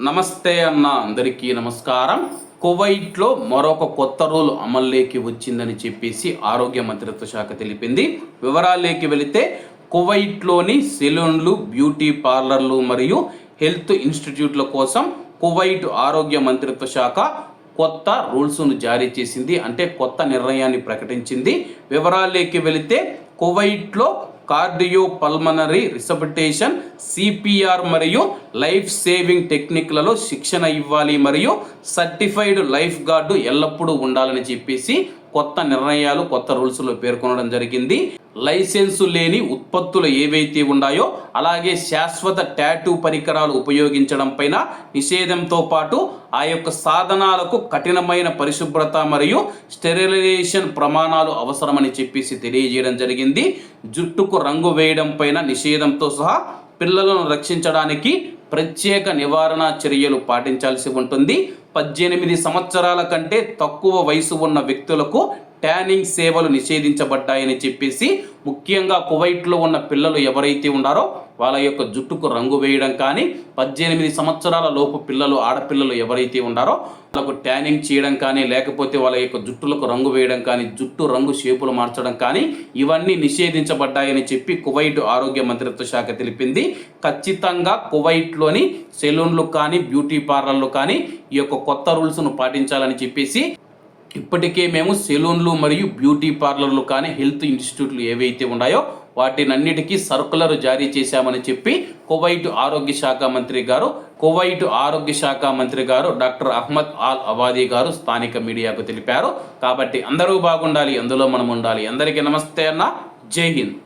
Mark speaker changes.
Speaker 1: నమస్తే అన్న అందరికీ నమస్కారం. కువైట్లో మరొక కొత్త రూల్ అమల్లోకి వచ్చిందని చెప్పేసి ఆరోగ్య మంత్రిత్వ శాఖ తెలిపింది. వివరాల్లోకి వెళితే కువైట్లోని సెలూన్లు బ్యూటీ పార్లర్లు మరియు హెల్త్ ఇన్స్టిట్యూట్ల కోసం కువైట్ ఆరోగ్య మంత్రిత్వ శాఖ కొత్త రూల్స్ను జారీ చేసింది. అంటే కొత్త నిర్ణయాన్ని ప్రకటించింది. వివరాల్లోకి వెళితే కువైట్లో కార్డియో పల్మనరీ రిసబిటేషన్ సిపిఆర్ మరియు లైఫ్ సేవింగ్ టెక్నిక్లలో శిక్షణ ఇవ్వాలి మరియు సర్టిఫైడ్ లైఫ్ గార్డు ఎల్లప్పుడూ ఉండాలని చెప్పేసి కొత్త నిర్ణయాలు కొత్త రూల్స్లో పేర్కొనడం జరిగింది. లైసెన్సు లేని ఉత్పత్తులు ఏవైతే ఉన్నాయో అలాగే శాశ్వత ట్యాటూ పరికరాలు ఉపయోగించడం పైన నిషేధంతో పాటు ఆ యొక్క సాధనాలకు కఠినమైన పరిశుభ్రత మరియు స్టెరిలైజేషన్ ప్రమాణాలు అవసరమని చెప్పేసి తెలియజేయడం జరిగింది. జుట్టుకు రంగు వేయడం పైన నిషేధంతో సహా పిల్లలను రక్షించడానికి ప్రత్యేక నివారణ చర్యలు పాటించాల్సి ఉంటుంది. పద్దెనిమిది సంవత్సరాల కంటే తక్కువ వయసు ఉన్న వ్యక్తులకు ట్యానింగ్ సేవలు నిషేధించబడ్డాయని చెప్పేసి ముఖ్యంగా కువైట్లో ఉన్న పిల్లలు ఎవరైతే ఉన్నారో వాళ్ళ యొక్క జుట్టుకు రంగు వేయడం కానీ పద్దెనిమిది సంవత్సరాల లోపు పిల్లలు ఆడపిల్లలు ఎవరైతే ఉన్నారో వాళ్ళకు ట్యానింగ్ చేయడం కానీ లేకపోతే వాళ్ళ యొక్క జుట్టులకు రంగు వేయడం కానీ జుట్టు రంగు షేపులు మార్చడం కానీ ఇవన్నీ నిషేధించబడ్డాయని చెప్పి కువైట్ ఆరోగ్య మంత్రిత్వ శాఖ తెలిపింది. ఖచ్చితంగా కువైట్లోని సెలూన్లు కానీ బ్యూటీ పార్లర్లు కానీ ఈ యొక్క కొత్త రూల్స్ను పాటించాలని చెప్పేసి ఇప్పటికే మేము సెలూన్లు మరియు బ్యూటీ పార్లర్లు కానీ హెల్త్ ఇన్స్టిట్యూట్లు ఏవైతే ఉన్నాయో వాటినన్నిటికీ సర్కులర్ జారీ చేశామని చెప్పి కువైట్ ఆరోగ్య శాఖ మంత్రి గారు కువైట్ ఆరోగ్య శాఖ మంత్రి గారు డాక్టర్ అహ్మద్ ఆల్ అవాదీ గారు స్థానిక మీడియాకు తెలిపారు. కాబట్టి అందరూ బాగుండాలి అందులో మనం ఉండాలి. అందరికీ నమస్తే అన్న. జై హింద్.